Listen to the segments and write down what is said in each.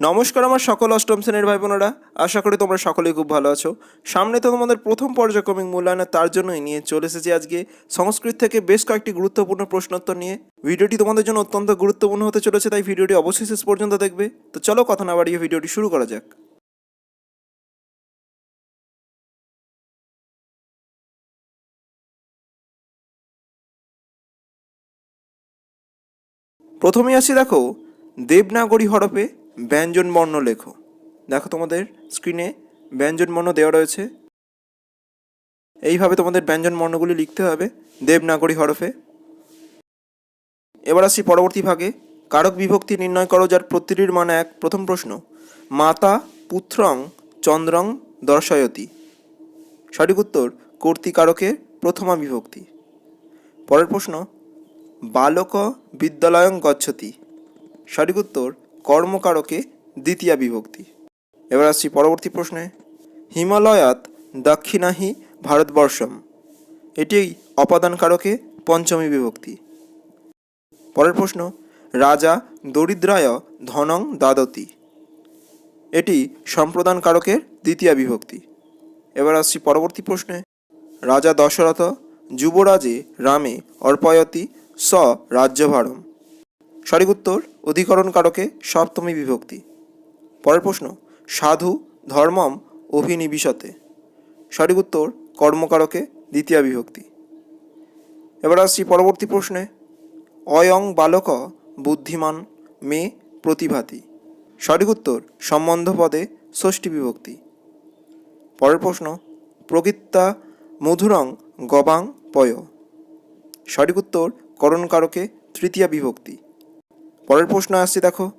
নমস্কার আমার সকল অষ্টম শ্রেণির ভাই বোনেরা আশা করি তোমরা সকলেই খুব ভালো আছো। সামনে তো তোমাদের প্রথম পর্যায়ক্রমিক মূল্যায়নে তার জন্যই নিয়ে চলে এসেছি আজকে সংস্কৃত থেকে বেশ কয়েকটি গুরুত্বপূর্ণ প্রশ্নোত্তর নিয়ে। ভিডিওটি তোমাদের জন্য অত্যন্ত গুরুত্বপূর্ণ হতে চলেছে, তাই ভিডিওটি অবশ্যই শেষ পর্যন্ত দেখবে। তো চলো কথা না বাড়িয়ে ভিডিওটি শুরু করা যাক। প্রথমেই আসি দেখো, দেবনাগরী হরফে ব্যঞ্জন বর্ণ লেখো। দেখো তোমাদের স্ক্রিনে ব্যঞ্জন বর্ণ দেওয়া রয়েছে। এইভাবে তোমাদের ব্যঞ্জন বর্ণগুলি লিখতে হবে দেবনাগরী হরফে। এবার আসি পরবর্তী ভাগে। কারক বিভক্তি নির্ণয় করো, যার প্রতিটির মান এক। প্রথম প্রশ্ন, মাতা পুত্রং চন্দ্রং দর্শয়তি। সঠিক উত্তর কর্তিকারকের প্রথমা বিভক্তি। পরের প্রশ্ন, বালক বিদ্যালয়ং গচ্ছতি। সঠিক উত্তর কর্মকারকে দ্বিতীয়া বিভক্তি। এবার আসছি পরবর্তী প্রশ্নে। হিমালয়াত দক্ষিণাহি ভারতবর্ষম। এটি অপাদানকারকে পঞ্চমী বিভক্তি। পরের প্রশ্ন, রাজা দরিদ্রায় ধনং দাদতি। এটি সম্প্রদান কারকের দ্বিতীয় বিভক্তি। এবার আসছি পরবর্তী প্রশ্নে। রাজা দশরথ যুবরাজে রামে অর্পয়তি স রাজ্যভারম। সঠিক উত্তর অধিকরণ কারকে সপ্তমী বিভক্তি। পরের প্রশ্ন, সাধু, ধর্মম, অভিনিবিশতে। সঠিক উত্তর, কর্মকারকে দ্বিতীয় বিভক্তি। এবার আসছি পরবর্তী প্রশ্নে। অয়ং বালক বুদ্ধিমান মে প্রতিভাতি। সঠিক উত্তর, সম্বন্ধ পদে ষষ্ঠী বিভক্তি। পরের প্রশ্ন প্রকৃত্তা মধুরং গবাং পয়। সঠিক উত্তর, করণকারকে তৃতীয় বিভক্তি। পরের প্রশ্ন আসছে দেখো।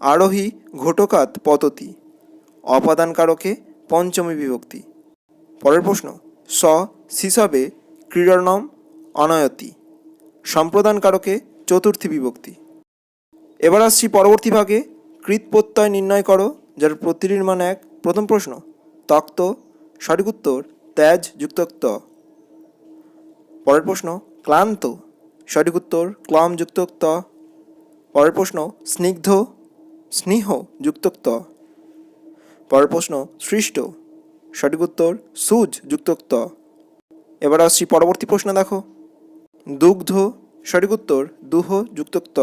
আরোহী, ঘটকাত, পততি। অপাদানকারকে পঞ্চমী বিভক্তি। পরের প্রশ্ন, স শিশবে ক্রীড়নম অনয়তি। সম্প্রদানকারকে চতুর্থী বিভক্তি। এবার আসছি পরবর্তী ভাগে। কৃত প্রত্যয় নির্ণয় করো, যার প্রতিটির মান এক। প্রথম প্রশ্ন, তক্ত। সঠিক উত্তর, ত্যাজ যুক্তক্ত পরের প্রশ্ন, ক্লান্ত। সঠিক উত্তর, ক্লাম যুক্তক্ত পরের প্রশ্ন, স্নিগ্ধ, স্নেহ, যুক্তক্ত। পরের প্রশ্ন, সৃষ্ট, সঠিক উত্তর, সুজ, যুক্তক্ত। এবার আসছি পরবর্তী প্রশ্ন, দেখো। দুগ্ধ, সঠিক উত্তর, দুহ, যুক্তক্ত।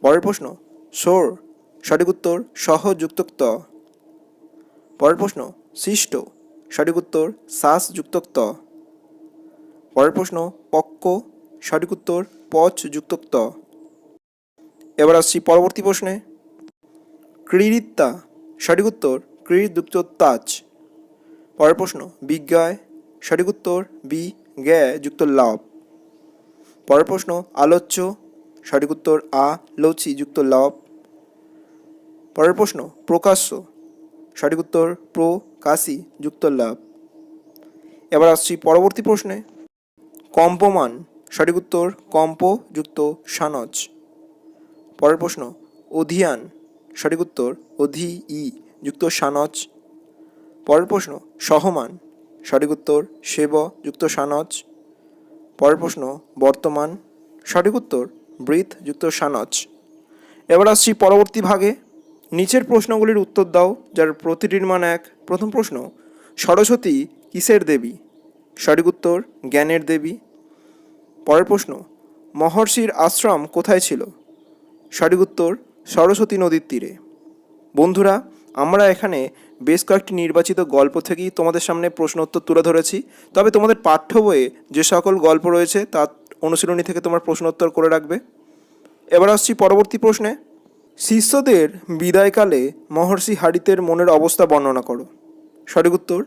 পরের প্রশ্ন, সোর, সঠিক উত্তর, সহ, যুক্তক্ত। পরের প্রশ্ন, সৃষ্ট, সঠিক উত্তর শ্বাস যুক্তক্ত। পরের প্রশ্ন, পক্ক, সঠিক উত্তর, পচ, যুক্তক্ত। এবার আসছি পরবর্তী প্রশ্নে। ক্রীড়িত্তা, সঠিক উত্তর ক্রীড় যুক্ত তাজ। পরের প্রশ্ন, বিজ্ঞায়, সঠিক উত্তর বি, জ্ঞায়, যুক্ত লাভ। পরের প্রশ্ন, আলোচ্য, সঠিক উত্তর আ, লচি, যুক্ত লাভ। পরের প্রশ্ন, প্রকাশ্য, সঠিক উত্তর প্র, কাশি, যুক্ত লাভ। এবার আসছি পরবর্তী প্রশ্নে। কম্পমান, সঠিক উত্তর কম্প, যুক্ত সানজ। পরের প্রশ্ন, অধিয়ান, সঠিক উত্তর, অধি, ই, যুক্ত সানজ। পরের প্রশ্ন, সহমান, সঠিক উত্তর, সেব, যুক্ত সানজ। পরের প্রশ্ন, বর্তমান, সঠিক উত্তর বৃথ যুক্ত সানজ। এবার আসছি পরবর্তী ভাগে। নিচের প্রশ্নগুলির উত্তর দাও, যার প্রতিটির মান এক। প্রথম প্রশ্ন, সরস্বতী কিসের দেবী? সঠিক উত্তর, জ্ঞানের দেবী। পরের প্রশ্ন, মহর্ষির আশ্রম কোথায় ছিল? সঠিক উত্তর, সরস্বতী নদীর তীরে। বন্ধুরা, আমরা এখানে বেশ কয়েকটি নির্বাচিত গল্প থেকেই তোমাদের সামনে প্রশ্ন উত্তর তুলে ধরেছি। তবে তোমাদের পাঠ্য বইয়ে যে সকল গল্প রয়েছে, তার অনুশীলনী থেকে তোমার প্রশ্ন উত্তর করে রাখবে। এবার আসছি পরবর্তী প্রশ্নে। শিষ্যদের বিদায়কালে মহর্ষি হারিতের মনের অবস্থা বর্ণনা করো। সঠিক উত্তর,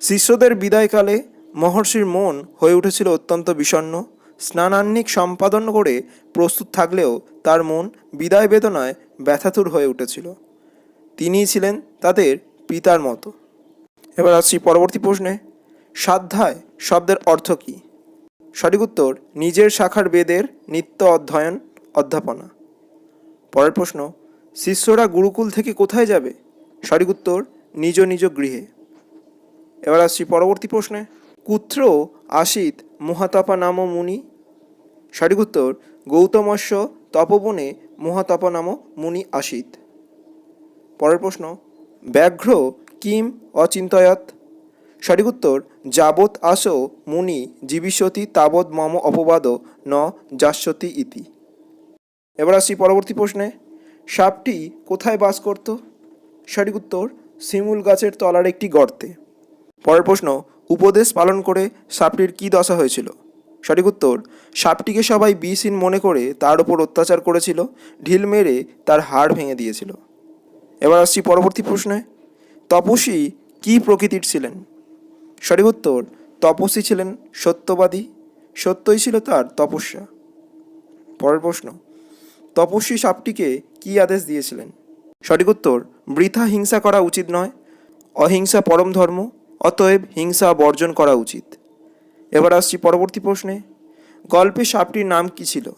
শিষ্যদের বিদায়কালে মহর্ষির মন হয়ে উঠেছিল অত্যন্ত বিষণ্ণ। স্নানান্নিক সম্পাদন করে প্রস্তুত থাকলেও তার মন বিদায় বেদনায় ব্যথাতুর হয়ে উঠেছিল। তিনিই ছিলেন তাদের পিতার মতো। এবার আসছি পরবর্তী প্রশ্নে। সাধ্যায় শব্দের অর্থ কী? সঠিক উত্তর, নিজের শাখার বেদের নিত্য অধ্যয়ন অধ্যাপনা। পরের প্রশ্ন, শিষ্যরা গুরুকুল থেকে কোথায় যাবে? সঠিক উত্তর, নিজ নিজ গৃহে। এবার আসছি পরবর্তী প্রশ্নে। কুত্র আসিত মহাতাপা নাম মুনি। সঠিক উত্তর গৌতমস্য তপবনে মহাতাপা নাম মুনি আসিত পরের প্রশ্ন, ব্যাঘ্র কিম অচিন্তয়ত? সঠিক উত্তর যাবৎ আসো মুনি, জীবিষ্যতি তাবৎ মম অপবাদ, ন যাস্যতি ইতি। এবার আসছি পরবর্তী প্রশ্নে, সাপটি কোথায় বাস করত? সঠিক উত্তর শিমুল গাছের তলার একটি গর্তে। পরের প্রশ্ন, উপদেশ পালন করে সাপটির কী দশা হয়েছিল? সঠিক উত্তর, সাপটিকে সবাই বিষহীন মনে করে তার উপর অত্যাচার করেছিল, ঢিল মেরে তার হাড় ভেঙে দিয়েছিল। এবার আসছি পরবর্তী প্রশ্নে, তপস্বী কী প্রকৃতির ছিলেন? সঠিক উত্তর, তপস্বী ছিলেন সত্যবাদী, সত্যই ছিল তার তপস্যা। পরের প্রশ্ন, তপস্বী সাপটিকে কী আদেশ দিয়েছিলেন? সঠিক উত্তর, বৃথা হিংসা করা উচিত নয়, অহিংসা পরম ধর্ম অতএব হিংসা বর্জন করা উচিত। এবার আসছি পরবর্তী প্রশ্নে। গল্পে সাপটির নাম কী ছিল?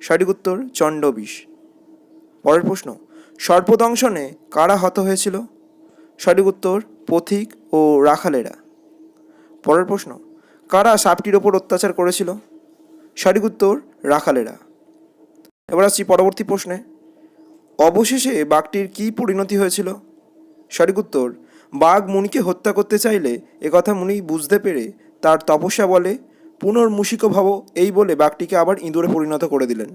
সঠিক উত্তর, চণ্ডবিষ। পরের প্রশ্ন, সর্পদংশনে কারা হত হয়েছিল? সঠিক উত্তর, পথিক ও রাখালেরা। পরের প্রশ্ন, কারা সাপটির ওপর অত্যাচার করেছিল? সঠিক উত্তর, রাখালেরা। এবার আসছি পরবর্তী প্রশ্নে। অবশেষে বাঘটির কী পরিণতি হয়েছিল? সঠিক উত্তর বাঘ মুনিকে হত্যা করতে চাইলে একথা মুনি বুঝতে পেরে তার তপস্যা বলে পুনর্মূষিক ভাব এই বলে বাঘটিকে আবার ইঁদুরে পরিণত করে দিলেন।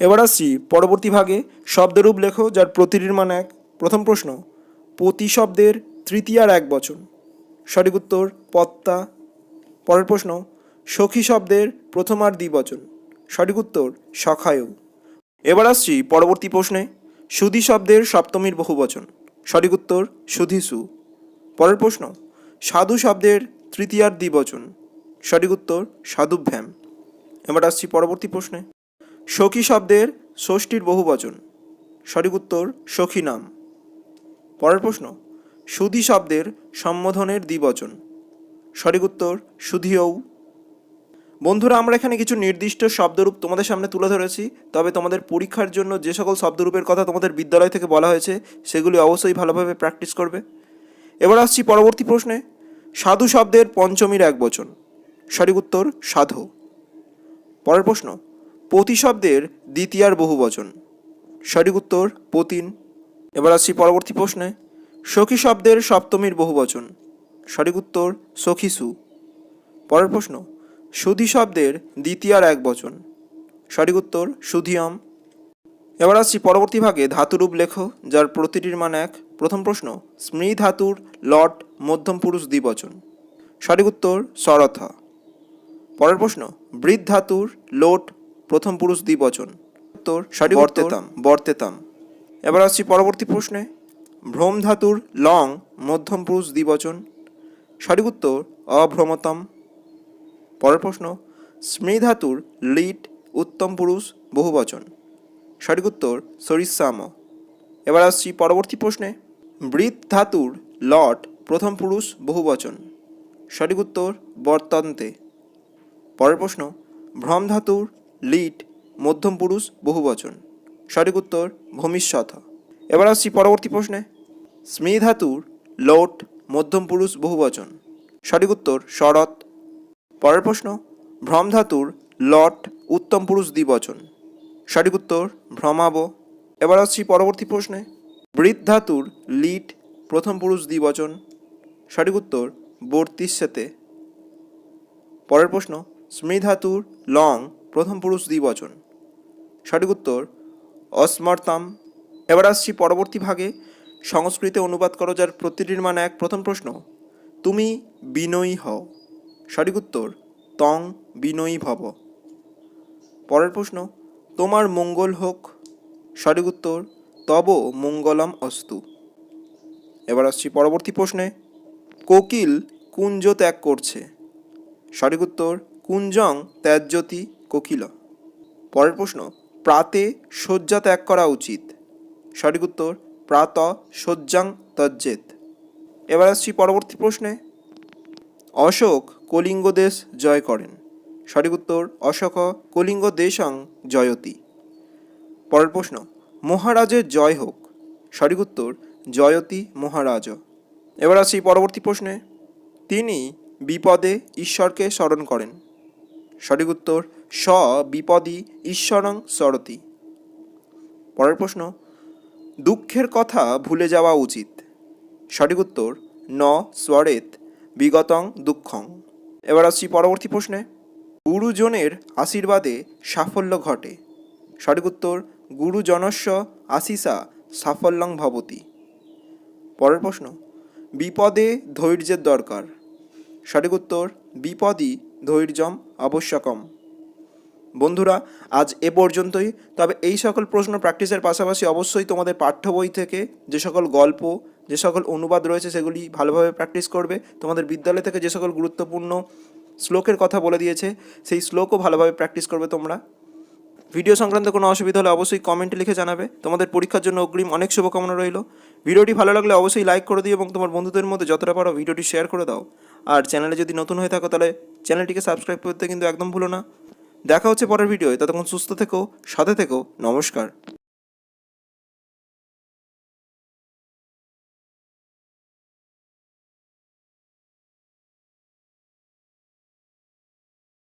এবার আসছি পরবর্তী ভাগে শব্দরূপ লেখো যার প্রতিটির মান এক। প্রথম প্রশ্ন, প্রতি শব্দের তৃতীয়ার এক বচন। সঠিক উত্তর, পত্তা। পরের প্রশ্ন, সখী শব্দের প্রথম আর দ্বিবচন সঠিক উত্তর, সখায়ু। এবার আসছি পরবর্তী প্রশ্নে সুধি শব্দের সপ্তমীর বহুবচন সঠিক উত্তর, সুধিসু। পরের প্রশ্ন, সাধু শব্দের তৃতীয়ার দ্বিবচন। সঠিক উত্তর, সাধুভ্যাম। এবার আসছি পরবর্তী প্রশ্নে। সখী শব্দের ষষ্ঠীর বহুবচন। সঠিক উত্তর সখী নাম পরের প্রশ্ন, সুধি শব্দের সম্বোধনের দ্বিবচন। সঠিক উত্তর সুধিও বন্ধুরা, আমরা এখানে কিছু নির্দিষ্ট শব্দরূপ তোমাদের সামনে তুলে ধরেছি, তবে তোমাদের পরীক্ষার জন্য যে সকল শব্দরূপের কথা তোমাদের বিদ্যালয় থেকে বলা হয়েছে, সেগুলি অবশ্যই ভালোভাবে প্র্যাকটিস করবে। এবার আসছি পরবর্তী প্রশ্নে। সাধু শব্দের পঞ্চমীর এক বচন। সঠিক উত্তর, সাধু। পরের প্রশ্ন। পতি শব্দের দ্বিতীয়ার বহু বচন। সঠিক উত্তর, পতিন। এবার আসছি পরবর্তী প্রশ্নে। সখী শব্দের সপ্তমীর বহু বচন। সঠিক উত্তর সখিসু পরের প্রশ্ন। সুধি শব্দের দ্বিতীয়ার এক বচন। সঠিক উত্তর, সুধিয়ম। এবার আসছি পরবর্তী ভাগে ধাতুরূপ লেখ, যার প্রতিটির মান এক। প্রথম প্রশ্ন স্মৃ ধাতুর লট মধ্যম পুরুষ দ্বিবচন। সঠিক উত্তর সরথা পরের প্রশ্ন বৃদ্ধ ধাতুর লোট প্রথম পুরুষ দ্বিবচন। উত্তর, সঠিক বর্তেতাম বর্তেতাম। এবার আসছি পরবর্তী প্রশ্নে ভ্রম ধাতুর লং মধ্যম পুরুষ দ্বিবচন। সঠিক উত্তর, অভ্রমতম। পরের প্রশ্ন স্মৃ ধাতুর লিট উত্তম পুরুষ বহুবচন সঠিক উত্তর সরিষাম। এবার আসছি পরবর্তী প্রশ্নে বৃত ধাতুর লট প্রথম পুরুষ বহুবচন সঠিক উত্তর বর্তন্তে। পরের প্রশ্ন ভ্রম ধাতুর লিট মধ্যম পুরুষ বহুবচন সঠিক উত্তর ভূমিষ্যথ এবার আসছি পরবর্তী প্রশ্নে স্মৃ ধাতুর লোট মধ্যম পুরুষ বহুবচন সঠিক উত্তর শরৎ পরের প্রশ্ন, ভ্রম ধাতুর লট উত্তম পুরুষ দ্বিবচন। সঠিক উত্তর, ভ্রমাব। এবার আসছি পরবর্তী প্রশ্নে। বৃত ধাতুর লিট প্রথম পুরুষ দ্বিবচন। সঠিক উত্তর বর্তিষ্যতে পরের প্রশ্ন, স্মৃ ধাতুর লং প্রথম পুরুষ দ্বিবচন। সঠিক উত্তর, অস্মর্তাম। এবার আসছি পরবর্তী ভাগে। সংস্কৃতে অনুবাদ করো যার প্রতিটির মানে এক। প্রথম প্রশ্ন, তুমি বিনয়ী হও। সঠিক উত্তর, তং বিনয়ী ভব। পরের প্রশ্ন, তোমার মঙ্গল হোক। সঠিক উত্তর, তব মঙ্গলম অস্তু। এবার আসছি পরবর্তী প্রশ্নে, কোকিল কুঞ্জ ত্যাগ করছে। সঠিক উত্তর, কুঞ্জং ত্যাজ্যতি কোকিল। পরের প্রশ্ন, প্রাতে শয্যা ত্যাগ করা উচিত। সঠিক উত্তর, প্রাত শয্যাং তজ্জেত এবার আসছি পরবর্তী প্রশ্নে, অশোক কলিঙ্গ দেশ জয় করেন। সঠিক উত্তর, অশোক কলিঙ্গ দেশং জয়তি। পরের প্রশ্ন, মহারাজের জয় হোক। সঠিক উত্তর, জয়তি মহারাজ। এবার আসি পরবর্তী প্রশ্নে। তিনি বিপদে ঈশ্বরকে স্মরণ করেন। সঠিক উত্তর স বিপদী ঈশ্বরং সরতি পরের প্রশ্ন, দুঃখের কথা ভুলে যাওয়া উচিত। সঠিক উত্তর, ন স্বরেত বিগতং দুঃখং। এবার আসছি পরবর্তী প্রশ্নে। গুরুজনের আশীর্বাদে সাফল্য ঘটে। সঠিক উত্তর, গুরুজনস্য আশিসা সাফল্যং ভবতি। পরের প্রশ্ন, বিপদে ধৈর্যের দরকার। সঠিক উত্তর, বিপদই ধৈর্যম আবশ্যকম। বন্ধুরা, আজ এ পর্যন্তই। তবে এই সকল প্রশ্ন প্র্যাকটিসের পাশাপাশি অবশ্যই তোমাদের পাঠ্য বই থেকে যে সকল গল্প যে সকল অনুবাদ রয়েছে সেগুলি ভালোভাবে প্র্যাকটিস করবে। তোমাদের বিদ্যালয় থেকে যে সকল গুরুত্বপূর্ণ শ্লোকের কথা বলে দিয়েছে, সেই শ্লোকও ভালোভাবে প্র্যাকটিস করবে তোমরা। ভিডিও সংক্রান্ত কোনো অসুবিধা হলে অবশ্যই কমেন্টে লিখে জানাবে। তোমাদের পরীক্ষার জন্য অগ্রিম অনেক শুভকামনা রইল। ভিডিওটি ভালো লাগলে অবশ্যই লাইক করে দিও এবং তোমার বন্ধুদের মধ্যে যতটা পারো ভিডিওটি শেয়ার করে দাও। আর চ্যানেলে যদি নতুন হয়ে থাকো তাহলে চ্যানেলটিকে সাবস্ক্রাইব করতে কিন্তু একদম ভুলো না। দেখা হচ্ছে পরের ভিডিওয় ততক্ষণ সুস্থ থেকো, সাথে থেকো। নমস্কার।